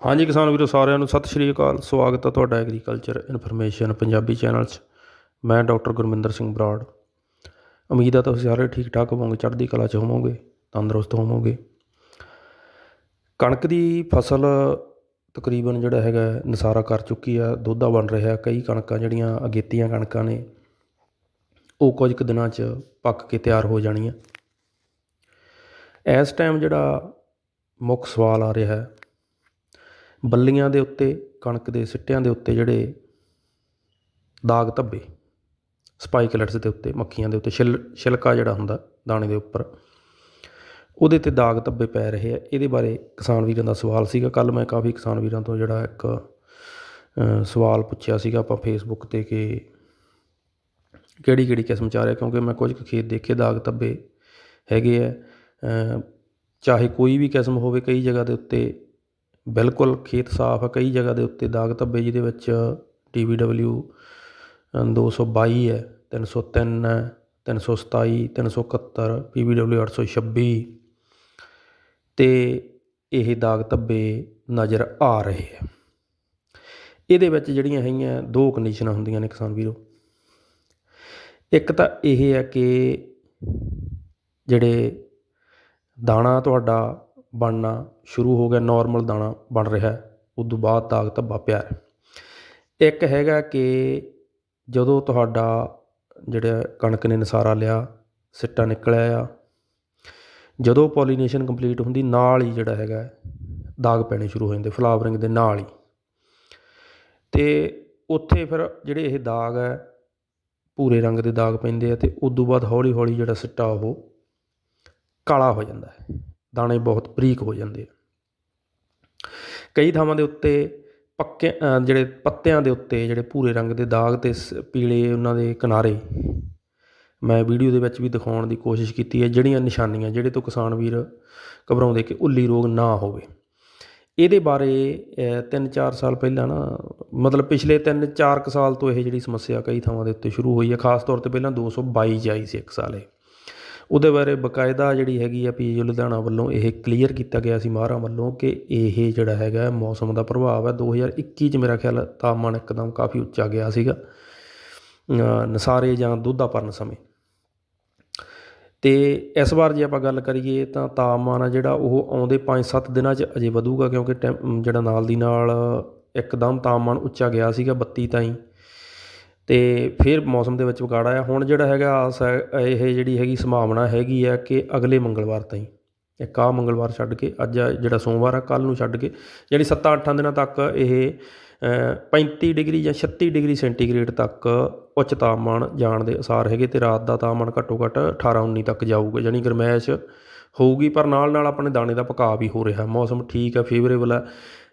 ਹਾਂਜੀ ਕਿਸਾਨ ਵੀਰੋ, ਸਾਰਿਆਂ ਨੂੰ ਸਤਿ ਸ਼੍ਰੀ ਅਕਾਲ। ਸਵਾਗਤ ਹੈ ਤੁਹਾਡਾ ਐਗਰੀਕਲਚਰ ਇਨਫੋਰਮੇਸ਼ਨ ਪੰਜਾਬੀ ਚੈਨਲ 'ਚ। ਮੈਂ ਡਾਕਟਰ ਗੁਰਮਿੰਦਰ ਸਿੰਘ ਬਰਾੜ। ਉਮੀਦ ਹੈ ਤੁਸੀਂ ਸਾਰੇ ਠੀਕ ਠਾਕ ਹੋਵੋਗੇ, ਚੜ੍ਹਦੀ ਕਲਾ 'ਚ ਹੋਵੋਗੇ, ਤੰਦਰੁਸਤ ਹੋਵੋਗੇ। ਕਣਕ ਦੀ ਫਸਲ ਤਕਰੀਬਨ ਜਿਹੜਾ ਹੈਗਾ ਨਸਾਰਾ ਕਰ ਚੁੱਕੀ ਆ, ਦੋਧਾ ਬਣ ਰਿਹਾ, ਕਈ ਕਣਕਾਂ ਜਿਹੜੀਆਂ ਅਗੇਤੀਆਂ ਕਣਕਾਂ ਨੇ, ਉਹ ਕੁਝ ਕੁ ਦਿਨਾਂ 'ਚ ਪੱਕ ਕੇ ਤਿਆਰ ਹੋ ਜਾਣੀਆਂ। ਇਸ ਟਾਈਮ ਜਿਹੜਾ ਮੁੱਖ ਸਵਾਲ ਆ ਰਿਹਾ ਹੈ ਬੱਲੀਆਂ ਦੇ ਉੱਤੇ, ਕਣਕ ਦੇ ਸਿੱਟਿਆਂ ਦੇ ਉੱਤੇ ਜਿਹੜੇ ਦਾਗ ਧੱਬੇ ਸਪਾਈਕਲੈਟਸ ਦੇ ਉੱਤੇ, ਮੱਖੀਆਂ ਦੇ ਉੱਤੇ, ਛਿਲ, ਛਿਲਕਾ ਜਿਹੜਾ ਹੁੰਦਾ ਦਾਣੇ ਦੇ ਉੱਪਰ, ਉਹਦੇ ਤੇ ਦਾਗ ਧੱਬੇ ਪੈ ਰਹੇ ਆ। ਇਹਦੇ ਬਾਰੇ ਕਿਸਾਨ ਵੀਰਾਂ ਦਾ ਸਵਾਲ ਸੀਗਾ। ਕੱਲ ਮੈਂ ਕਾਫੀ ਕਿਸਾਨ ਵੀਰਾਂ ਤੋਂ ਜਿਹੜਾ ਇੱਕ ਸਵਾਲ ਪੁੱਛਿਆ ਸੀਗਾ ਆਪਾਂ ਫੇਸਬੁੱਕ ਤੇ ਕਿ ਕਿਹੜੀ ਕਿਹੜੀ ਕਿਸਮ ਚ ਆ ਰਿਹਾ, ਕਿਉਂਕਿ ਮੈਂ ਕੁਝ ਕੁ ਖੇਤ ਦੇਖੇ ਦਾਗ ਧੱਬੇ ਹੈਗੇ ਆ। ਚਾਹੇ ਕੋਈ ਵੀ ਕਿਸਮ ਹੋਵੇ, ਕਈ ਜਗ੍ਹਾ ਦੇ ਉੱਤੇ ਬਿਲਕੁਲ ਖੇਤ ਸਾਫ਼ ਆ, ਕਈ ਜਗ੍ਹਾ ਦੇ ਉੱਤੇ ਦਾਗ ਧੱਬੇ ਜਿਹਦੇ ਵਿੱਚ ਟੀ ਵੀ ਡਬਲਿਊ ਦੋ ਸੌ ਬਾਈ ਹੈ 303 ਹੈ, ਤਿੰਨ ਸੌ ਸਤਾਈ, ਤਿੰਨ ਸੌ ਇਕੱਤਰ ਪੀ ਬੀ ਡਬਲਿਊ ਅੱਠ ਸੌ ਛੱਬੀ। ਅਤੇ ਇਹ ਦਾਗ ਧੱਬੇ ਨਜ਼ਰ ਆ ਰਹੇ ਆ ਇਹਦੇ ਵਿੱਚ ਜਿਹੜੀਆਂ ਹੈਗੀਆਂ ਦੋ ਕੰਡੀਸ਼ਨਾਂ ਹੁੰਦੀਆਂ ਨੇ ਕਿਸਾਨ ਵੀਰੋ। ਇੱਕ ਤਾਂ ਇਹ ਹੈ ਕਿ ਜਿਹੜੇ ਦਾਣਾ ਤੁਹਾਡਾ ਬਣਨਾ ਸ਼ੁਰੂ ਹੋ ਗਿਆ ਨੋਰਮਲ ਦਾਣਾ ਬਣ ਰਿਹਾ ਹੈ। ਉਦੋਂ ਬਾਅਦ ਦਾਗ ਧੱਬਾ ਪਿਆ ਹੈ। ਇੱਕ ਹੈਗਾ ਕਿ ਜਦੋਂ ਤੁਹਾਡਾ ਜਿਹੜਾ ਕਣਕ ਨੇ ਨਸਾਰਾ ਲਿਆ, ਸਿੱਟਾ ਨਿਕਲਿਆ ਆ, ਜਦੋਂ ਪੋਲੀਨੇਸ਼ਨ ਕੰਪਲੀਟ ਹੁੰਦੀ, ਨਾਲ ਹੀ ਜਿਹੜਾ ਹੈਗਾ ਦਾਗ ਪੈਣੇ ਸ਼ੁਰੂ ਹੋ ਜਾਂਦੇ ਫਲਾਵਰਿੰਗ ਦੇ ਨਾਲ ਹੀ। ਤੇ ਉੱਥੇ ਫਿਰ ਜਿਹੜੇ ਇਹ ਦਾਗ ਹੈ, ਭੂਰੇ ਰੰਗ ਦੇ ਦਾਗ ਪੈਂਦੇ ਆ ਤੇ ਤੋਂ ਬਾਅਦ ਹੌਲੀ ਹੌਲੀ ਜਿਹੜਾ ਸਿੱਟਾ ਉਹ ਕਾਲਾ ਹੋ ਜਾਂਦਾ ਹੈ। ਦਾਣੇ ਬਹੁਤ ਬਰੀਕ ਹੋ ਜਾਂਦੇ ਆ। ਕਈ ਥਾਵਾਂ ਦੇ ਉੱਤੇ ਪੱਕੇ ਜਿਹੜੇ ਪੱਤਿਆਂ ਦੇ ਉੱਤੇ, ਜਿਹੜੇ ਭੂਰੇ ਰੰਗ ਦੇ ਦਾਗ ਤੇ ਸ- ਪੀਲੇ ਉਹਨਾਂ ਦੇ ਕਿਨਾਰੇ ਮੈਂ ਵੀਡੀਓ ਦੇ ਵਿੱਚ ਵੀ ਦਿਖਾਉਣ ਦੀ ਕੋਸ਼ਿਸ਼ ਕੀਤੀ ਹੈ, ਜਿਹੜੀਆਂ ਨਿਸ਼ਾਨੀਆਂ, ਜਿਹੜੇ ਤੋਂ ਕਿਸਾਨ ਵੀਰ ਘਬਰਾਉਂਦੇ ਕਿ ਉੱਲੀ ਰੋਗ ਨਾ ਹੋਵੇ। ਇਹਦੇ ਬਾਰੇ 3-4 ਸਾਲ ਪਹਿਲਾਂ ਨਾ, ਮਤਲਬ ਪਿਛਲੇ 3-4 ਕੁ ਸਾਲ ਤੋਂ ਇਹ ਜਿਹੜੀ ਸਮੱਸਿਆ ਕਈ ਥਾਵਾਂ ਦੇ ਉੱਤੇ ਸ਼ੁਰੂ ਹੋਈ ਹੈ, ਖਾਸ ਤੌਰ ਤੇ ਪਹਿਲਾਂ 222 ਚ ਆਈ ਸੀ ਇੱਕ ਸਾਲ ਇਹ। ਉਹਦੇ ਬਾਰੇ ਬਕਾਇਦਾ ਜਿਹੜੀ ਹੈਗੀ ਆ ਪੀ ਜੀ ਲੁਧਿਆਣਾ ਵੱਲੋਂ ਇਹ ਕਲੀਅਰ ਕੀਤਾ ਗਿਆ ਸੀ ਮਾਹਰਾਂ ਵੱਲੋਂ ਕਿ ਇਹ ਜਿਹੜਾ ਹੈਗਾ ਮੌਸਮ ਦਾ ਪ੍ਰਭਾਵ ਹੈ। 2021 ਚ ਮੇਰਾ ਖਿਆਲ ਤਾਪਮਾਨ ਇੱਕਦਮ ਕਾਫੀ ਉੱਚਾ ਗਿਆ ਸੀਗਾ। ਨਸਾਰੇ ਜਾਂ ਦੁੱਧਾ ਭਰਨ ਸਮੇਂ। ਤੇ ਇਸ ਵਾਰ ਜੇ ਆਪਾਂ ਗੱਲ ਕਰੀਏ ਤਾਂ ਤਾਪਮਾਨ ਆ ਜਿਹੜਾ ਉਹ ਆਉਂਦੇ 5-7 ਦਿਨਾਂ 'ਚ ਅਜੇ ਵਧੂਗਾ ਕਿਉਂਕਿ ਟੈਂਪ- ਜਿਹੜਾ ਨਾਲ ਦੀ ਨਾਲ ਇੱਕਦਮ ਤਾਪਮਾਨ ਉੱਚਾ ਗਿਆ ਸੀਗਾ 32 ਤਾਈਂ। ਅਤੇ ਫਿਰ ਮੌਸਮ ਦੇ ਵਿੱਚ ਵਿਗਾੜ ਆਇਆ ਹੁਣ ਜਿਹੜਾ ਹੈਗਾ ਆਸ ਹੈ ਇਹ ਜਿਹੜੀ ਹੈਗੀ ਸੰਭਾਵਨਾ ਹੈਗੀ ਹੈ ਕਿ ਅਗਲੇ ਮੰਗਲਵਾਰ ਤਾਈਂ ਇੱਕ ਆਹ ਮੰਗਲਵਾਰ ਛੱਡ ਕੇ ਅੱਜ ਆ ਜਿਹੜਾ ਸੋਮਵਾਰ ਆ ਕੱਲ੍ਹ ਨੂੰ ਛੱਡ ਕੇ ਜਿਹੜੀ 7-8 ਦਿਨਾਂ ਤੱਕ ਇਹ ਅ, 35 ਡਿਗਰੀ ਜਾਂ 36 ਡਿਗਰੀ ਸੈਂਟੀਗ੍ਰੇਡ ਤੱਕ ਉੱਚ ਤਾਪਮਾਨ ਜਾਣ ਦੇ ਅਸਾਰ ਹੈਗੇ ਤੇ ਰਾਤ ਦਾ ਤਾਪਮਾਨ ਘੱਟੋ ਘੱਟ 18-19 ਤੱਕ ਜਾਊਗਾ ਯਾਨੀ ਗਰਮੈਸ਼ ਹੋਊਗੀ ਪਰ ਨਾਲ ਨਾਲ ਆਪਣੇ ਦਾਣੇ ਦਾ ਪਕਾਅ ਵੀ ਹੋ ਰਿਹਾ। ਮੌਸਮ ਠੀਕ ਹੈ ਫੇਵਰੇਬਲ ਹੈ।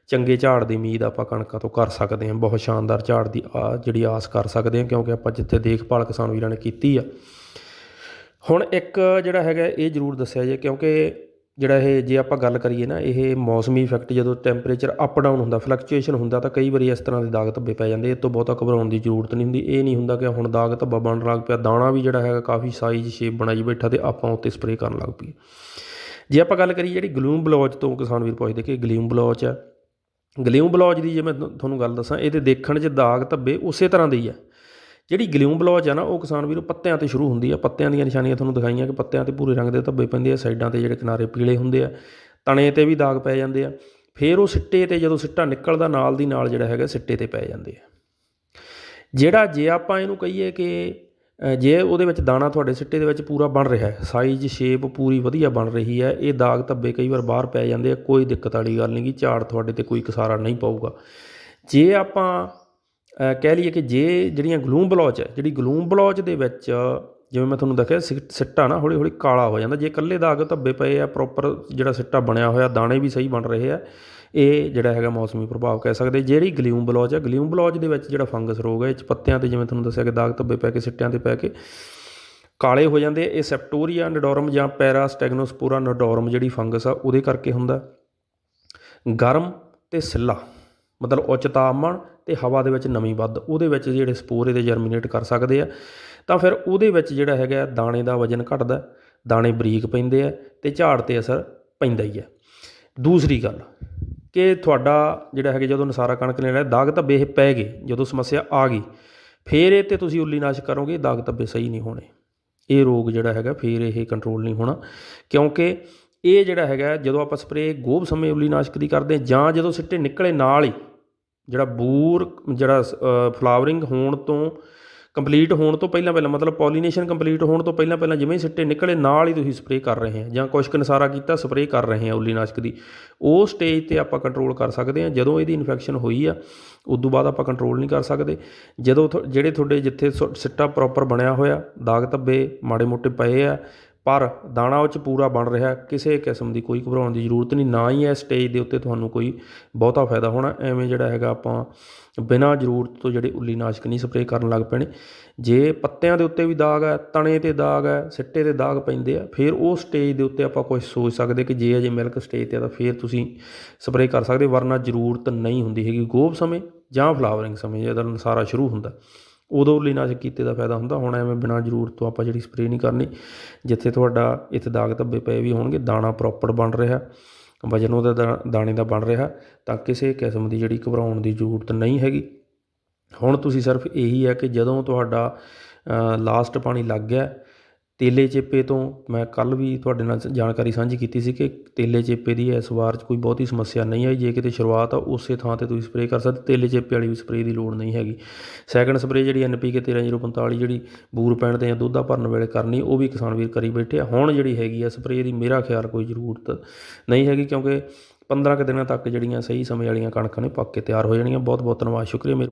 ਚੰਗੇ ਝਾੜ ਦੀ ਉਮੀਦ ਆਪਾਂ ਕਣਕਾਂ ਤੋਂ ਕਰ ਸਕਦੇ ਹਾਂ, ਬਹੁਤ ਸ਼ਾਨਦਾਰ ਝਾੜ ਦੀ ਆ ਜਿਹੜੀ ਆਸ ਕਰ ਸਕਦੇ ਹਾਂ, ਕਿਉਂਕਿ ਆਪਾਂ ਜਿੱਥੇ ਦੇਖਭਾਲ ਕਿਸਾਨ ਵੀਰਾਂ ਨੇ ਕੀਤੀ ਆ। ਹੁਣ ਇੱਕ ਜਿਹੜਾ ਹੈਗਾ ਇਹ ਜ਼ਰੂਰ ਦੱਸਿਆ ਜੇ, ਕਿਉਂਕਿ ਜਿਹੜਾ ਇਹ ਜੇ ਆਪਾਂ ਗੱਲ ਕਰੀਏ ਨਾ, ਇਹ ਮੌਸਮੀ ਇਫੈਕਟ ਜਦੋਂ ਟੈਂਪਰੇਚਰ ਅਪ ਡਾਊਨ ਹੁੰਦਾ ਫਲਕਚੁਏਸ਼ਨ ਹੁੰਦਾ, ਤਾਂ ਕਈ ਵਾਰੀ ਇਸ ਤਰ੍ਹਾਂ ਦੇ ਦਾਗ ਧੱਬੇ ਪੈ ਜਾਂਦੇ, ਇਹ ਤੋਂ ਬਹੁਤਾ ਘਬਰਾਉਣ ਦੀ ਜ਼ਰੂਰਤ ਨਹੀਂ ਹੁੰਦੀ। ਇਹ ਨਹੀਂ ਹੁੰਦਾ ਕਿ ਹੁਣ ਦਾਗ ਧੱਬਾ ਬਣ ਲੱਗ ਪਿਆ, ਦਾਣਾ ਵੀ ਜਿਹੜਾ ਹੈਗਾ ਕਾਫੀ ਸਾਈਜ਼ ਸ਼ੇਪ ਬਣਾਈ ਬੈਠਾ ਤੇ ਆਪਾਂ ਉੱਤੇ ਸਪਰੇਅ ਕਰਨ ਲੱਗ ਪਈਏ। ਜੇ ਆਪਾਂ ਗੱਲ ਕਰੀਏ ਜਿਹੜੀ ਗਲੂਮ ਬਲੌਚ ਤੋਂ ਕਿਸਾਨ ਵੀਰ ਪੁੱਛਦੇ ਕਿ ਗਲੂਮ ਬਲੌਚ ਹੈ ਗਲਿਊਮ ਬਲੌਜ ਦੀ ਜੇ ਮੈਂ ਤੁਹਾਨੂੰ ਗੱਲ ਦੱਸਾਂ ਇਹਦੇ ਦੇਖਣ 'ਚ ਦਾਗ ਧੱਬੇ ਉਸੇ ਤਰ੍ਹਾਂ ਦੇ ਹੀ ਆ। ਜਿਹੜੀ ਗਲਿਊਮ ਬਲੌਜ ਆ ਨਾ, ਉਹ ਕਿਸਾਨ ਵੀਰੋ ਪੱਤਿਆਂ ਤੇ ਸ਼ੁਰੂ ਹੁੰਦੀ ਆ। ਪੱਤਿਆਂ ਦੀਆਂ ਨਿਸ਼ਾਨੀਆਂ ਤੁਹਾਨੂੰ ਦਿਖਾਈਆਂ ਕਿ ਪੱਤਿਆਂ ਤੇ ਭੂਰੇ ਰੰਗ ਦੇ ਧੱਬੇ ਪੈਂਦੇ ਆ, ਸਾਈਡਾਂ ਤੇ ਜਿਹੜੇ ਕਿਨਾਰੇ ਪੀਲੇ ਹੁੰਦੇ ਆ, ਤਣੇ ਤੇ ਵੀ ਦਾਗ ਪੈ ਜਾਂਦੇ ਆ। ਫਿਰ ਉਹ ਸਿੱਟੇ ਤੇ ਜਦੋਂ ਸਿੱਟਾ ਨਿਕਲਦਾ, ਨਾਲ ਦੀ ਨਾਲ ਜਿਹੜਾ ਹੈਗਾ ਸਿੱਟੇ ਤੇ ਪੈ ਜਾਂਦੇ ਆ। ਜਿਹੜਾ ਜੇ ਆਪਾਂ ਇਹਨੂੰ ਕਹੀਏ ਕਿ ਜੇ ਉਹਦੇ ਵਿੱਚ ਦਾਣਾ ਤੁਹਾਡੇ ਸਿੱਟੇ ਦੇ ਵਿੱਚ ਪੂਰਾ ਬਣ ਰਿਹਾ ਸਾਈਜ਼ ਸ਼ੇਪ ਪੂਰੀ ਵਧੀਆ ਬਣ ਰਹੀ ਹੈ, ਇਹ ਦਾਗ ਧੱਬੇ ਕਈ ਵਾਰ ਬਾਹਰ ਪੈ ਜਾਂਦੇ ਆ, ਕੋਈ ਦਿੱਕਤ ਵਾਲੀ ਗੱਲ ਨਹੀਂ ਕਿ ਝਾੜ ਤੁਹਾਡੇ ਤੇ ਕੋਈ ਕਸਾਰਾ ਨਹੀਂ ਪਾਊਗਾ। ਜੇ ਆਪਾਂ ਕਹਿ ਲਈਏ ਕਿ ਜੇ ਜਿਹੜੀਆਂ ਗਲੂਮ ਬਲੌਚ ਹੈ, ਜਿਹੜੀ ਗਲੂਮ ਬਲੌਚ ਦੇ ਵਿੱਚ ਜਿਵੇਂ ਮੈਂ ਤੁਹਾਨੂੰ ਦੱਸਿਆ ਸਿ- ਸਿੱਟਾ ਨਾ ਹੌਲੀ ਹੌਲੀ ਕਾਲਾ ਹੋ ਜਾਂਦਾ, ਜੇ ਇਕੱਲੇ ਦਾਗ ਧੱਬੇ ਪਏ ਆ ਪ੍ਰੋਪਰ ਜਿਹੜਾ ਸਿੱਟਾ ਬਣਿਆ ਹੋਇਆ, ਦਾਣੇ ਵੀ ਸਹੀ ਬਣ ਰਹੇ ਆ ਇਹ ਜਿਹੜਾ ਹੈਗਾ ਮੌਸਮੀ ਪ੍ਰਭਾਵ ਕਹਿ ਸਕਦੇ, ਜਿਹੜੀ ਗਲਿਊਮ ਬਲੌਜ ਹੈ ਗਲਿਊਮ ਬਲੌਜ ਦੇ ਵਿੱਚ ਜਿਹੜਾ ਫੰਗਸ ਰੋਗ ਹੈ ਇਹ 'ਚ ਪੱਤਿਆਂ ਤੇ ਜਿਵੇਂ ਤੁਹਾਨੂੰ ਦੱਸਿਆ ਕਿ ਦਾਗ ਧੱਬੇ ਪੈ ਕੇ, ਸਿੱਟਿਆਂ ਤੇ ਪੈ ਕੇ ਕਾਲੇ ਹੋ ਜਾਂਦੇ ਇਹ ਸੈਪਟੋਰੀਆ ਨਡੋਰਮ ਜਾਂ ਪੈਰਾਸਟੈਗਨੋਸਪੋਰਾ ਨਡੋਰਮ ਜਿਹੜੀ ਫੰਗਸ ਆ, ਉਹਦੇ ਕਰਕੇ ਹੁੰਦਾ। ਗਰਮ ਤੇ ਸਿੱਲਾ, ਮਤਲਬ ਉੱਚ ਤਾਪਮਾਨ ਤੇ ਹਵਾ ਦੇ ਵਿੱਚ ਨਮੀ ਵੱਧ, ਉਹਦੇ ਵਿੱਚ ਜਿਹੜੇ ਸਪੋਰ ਇਹਦੇ ਜਰਮੀਨੇਟ ਕਰ ਸਕਦੇ ਆ। ਤਾਂ ਫਿਰ ਉਹਦੇ ਵਿੱਚ ਜਿਹੜਾ ਹੈਗਾ, ਦਾਣੇ ਦਾ ਵਜਨ ਘਟਦਾ, ਦਾਣੇ ਬਰੀਕ ਪੈਂਦੇ ਆ ਤੇ ਝਾੜ ਤੇ ਅਸਰ ਪੈਂਦਾ ਹੀ ਹੈ ਦੂਸਰੀ ਗੱਲ ਕਿ ਤੁਹਾਡਾ ਜਿਹੜਾ ਹੈਗਾ ਜਦੋਂ ਨਸਾਰਾ ਕਣਕ ਨੇ ਲਿਆ ਦਾਗ ਧੱਬੇ ਇਹ ਪੈ ਗਏ, ਜਦੋਂ ਸਮੱਸਿਆ ਆ ਗਈ, ਫਿਰ ਇਹ ਤੇ ਤੁਸੀਂ ਉੱਲੀ ਉੱਲੀਨਾਸ਼ਕ ਕਰੋਗੇ, ਦਾਗ ਧੱਬੇ ਸਹੀ ਨਹੀਂ ਹੋਣੇ। ਇਹ ਰੋਗ ਜਿਹੜਾ ਹੈਗਾ ਫਿਰ ਇਹ ਕੰਟਰੋਲ ਨਹੀਂ ਹੋਣਾ, ਕਿਉਂਕਿ ਇਹ ਜਿਹੜਾ ਹੈਗਾ, ਜਦੋਂ ਆਪਾਂ ਸਪਰੇਅ ਗੋਭ ਸਮੇਂ ਉੱਲੀਨਾਸ਼ਕ ਦੀ ਕਰਦੇ ਜਾਂ ਜਦੋਂ ਸਿੱਟੇ ਨਿਕਲੇ ਨਾਲ ਹੀ, ਜਿਹੜਾ ਬੂਰ, ਜਿਹੜਾ ਫਲਾਵਰਿੰਗ ਹੋਣ ਤੋਂ ਕੰਪਲੀਟ ਹੋਣ ਤੋਂ ਪਹਿਲਾਂ ਪਹਿਲਾਂ, ਮਤਲਬ ਪੋਲੀਨੇਸ਼ਨ ਕੰਪਲੀਟ ਹੋਣ ਤੋਂ ਪਹਿਲਾਂ ਪਹਿਲਾਂ ਜਿਵੇਂ ਸਿੱਟੇ ਨਿਕਲੇ, ਨਾਲ ਹੀ ਤੁਸੀਂ ਸਪਰੇਅ ਕਰ ਰਹੇ ਆ ਜਾਂ ਕੁਛ ਕੁ ਨਸਾਰਾ ਕੀਤਾ ਸਪਰੇਅ ਕਰ ਰਹੇ ਆ ਉੱਲੀਨਾਸ਼ਕ ਦੀ। ਉਹ ਸਟੇਜ ਤੇ ਆਪਾਂ ਕੰਟਰੋਲ ਕਰ ਸਕਦੇ ਆ ਜਦੋਂ ਇਹਦੀ ਇਨਫੈਕਸ਼ਨ ਹੋਈ ਆ, ਉਦੋਂ ਬਾਅਦ ਆਪਾਂ ਕੰਟਰੋਲ ਨਹੀਂ ਕਰ ਸਕਦੇ। ਜਦੋਂ ਥੋ- ਜਿਹੜੇ ਤੁਹਾਡੇ ਜਿੱਥੇ ਸੁ- ਸਿੱਟਾ ਪ੍ਰੋਪਰ ਬਣਿਆ ਹੋਇਆ, ਦਾਗ ਧੱਬੇ ਮਾੜੇ ਮੋਟੇ ਪਏ ਆ ਪਰ ਦਾਣਾ ਉਹ ਚ ਪੂਰਾ ਬਣ ਰਿਹਾ, ਕਿਸੇ ਕਿਸਮ ਦੀ ਕੋਈ ਘਬਰਾਉਣ ਦੀ ਜ਼ਰੂਰਤ ਨਹੀਂ, ਨਾ ਹੀ ਇਸ ਸਟੇਜ ਦੇ ਉੱਤੇ ਤੁਹਾਨੂੰ ਕੋਈ ਬਹੁਤਾ ਫਾਇਦਾ ਹੋਣਾ, ਐਵੇਂ ਜਿਹੜਾ ਹੈਗਾ ਆਪਾਂ ਬਿਨਾਂ ਜ਼ਰੂਰਤ ਤੋਂ ਜਿਹੜੇ ਉੱਲੀ ਨਾਸ਼ਕ ਨਹੀਂ ਸਪਰੇਅ ਕਰਨ ਲੱਗ ਪੈਣੇ। ਜੇ ਪੱਤਿਆਂ ਦੇ ਉੱਤੇ ਵੀ ਦਾਗ ਹੈ, ਤਣੇ ਤੇ ਦਾਗ ਹੈ, ਸਿੱਟੇ ਤੇ ਦਾਗ ਪੈਂਦੇ ਆ, ਫਿਰ ਉਹ ਸਟੇਜ ਦੇ ਉੱਤੇ ਆਪਾਂ ਕੁਝ ਸੋਚ ਸਕਦੇ ਕਿ ਜੇ ਅਜੇ ਮਿਲਕ ਸਟੇਜ ਤੇ ਆ ਤਾਂ ਫਿਰ ਤੁਸੀਂ ਸਪਰੇਅ ਕਰ ਸਕਦੇ, ਵਰਨਾ ਜ਼ਰੂਰਤ ਨਹੀਂ ਹੁੰਦੀ ਹੈਗੀ। ਗੋਭ ਸਮੇਂ ਜਾਂ ਫਲਾਵਰਿੰਗ ਸਮੇਂ ਜਦੋਂ ਸਾਰਾ ਸ਼ੁਰੂ ਹੁੰਦਾ। ਉਦੋਂ ਉੱਲੀਨਾਸ਼ਕ ਕੀਤੇ ਦਾ ਫਾਇਦਾ ਹੁੰਦਾ, ਹੁਣ ਐਵੇਂ ਬਿਨਾਂ ਜ਼ਰੂਰਤ ਤੋਂ ਆਪਾਂ ਜਿਹੜੀ ਸਪਰੇਅ ਨਹੀਂ ਕਰਨੀ, ਜਿੱਥੇ ਤੁਹਾਡਾ ਇੱਥੇ ਦਾਗ ਧੱਬੇ ਪਏ ਵੀ ਹੋਣਗੇ, ਦਾਣਾ ਪ੍ਰੋਪਰ ਬਣ ਰਿਹਾ, ਵਜਨ ਉਹਦਾ ਦਾ- ਦਾਣੇ ਦਾ ਬਣ ਰਿਹਾ, ਤਾਂ ਕਿਸੇ ਕਿਸਮ ਦੀ ਜਿਹੜੀ ਘਬਰਾਉਣ ਦੀ ਜ਼ਰੂਰਤ ਨਹੀਂ ਹੈਗੀ। ਹੁਣ ਤੁਸੀਂ ਸਿਰਫ ਇਹੀ ਹੈ ਕਿ ਜਦੋਂ ਤੁਹਾਡਾ ਲਾਸਟ ਪਾਣੀ ਲੱਗ ਗਿਆ ਤੇਲੇ ਚੇਪੇ ਤੋਂ ਮੈਂ ਕੱਲ੍ਹ ਵੀ ਤੁਹਾਡੇ ਨਾਲ ਜਾਣਕਾਰੀ ਸਾਂਝੀ ਕੀਤੀ ਸੀ ਕਿ ਤੇਲੇ ਚੇਪੇ ਦੀ ਇਸ ਵਾਰ 'ਚ ਕੋਈ ਬਹੁਤੀ ਸਮੱਸਿਆ ਨਹੀਂ ਆਈ। ਜੇ ਕਿਤੇ ਸ਼ੁਰੂਆਤ ਆ, ਉਸੇ ਥਾਂ ਤੇ ਤੁਸੀਂ ਸਪਰੇਅ ਕਰ ਸਕਦੇ। ਤੇਲੇ ਚੇਪੇ ਵਾਲੀ ਵੀ ਸਪਰੇਅ ਦੀ ਲੋੜ ਨਹੀਂ ਹੈਗੀ। ਸੈਕੰਡ ਸਪਰੇਅ ਜਿਹੜੀ ਐਨਪੀਕੇ 13045 ਜਿਹੜੀ ਬੂਰ ਪੈਣ ਤੇ ਜਾਂ ਦੁੱਧਾ ਭਰਨ ਵੇਲੇ ਕਰਨੀ, ਉਹ ਵੀ ਕਿਸਾਨ ਵੀਰ ਕਰੀ ਬੈਠੇ ਆ। ਹੁਣ ਜਿਹੜੀ ਹੈਗੀ ਆ, ਸਪਰੇਅ ਦੀ ਮੇਰਾ ਖਿਆਲ ਕੋਈ ਜ਼ਰੂਰਤ ਨਹੀਂ ਹੈਗੀ ਕਿਉਂਕਿ 15 ਕੁ ਦਿਨਾਂ ਤੱਕ ਜਿਹੜੀਆਂ ਸਹੀ ਸਮੇਂ ਵਾਲੀਆਂ ਕਣਕਾਂ ਨੇ, ਪੱਕ ਕੇ ਤਿਆਰ ਹੋ ਜਾਣੀਆਂ। ਬਹੁਤ ਬਹੁਤ ਧੰਨਵਾਦ। ਸ਼ੁਕਰੀਆ। ਮੇਰੇ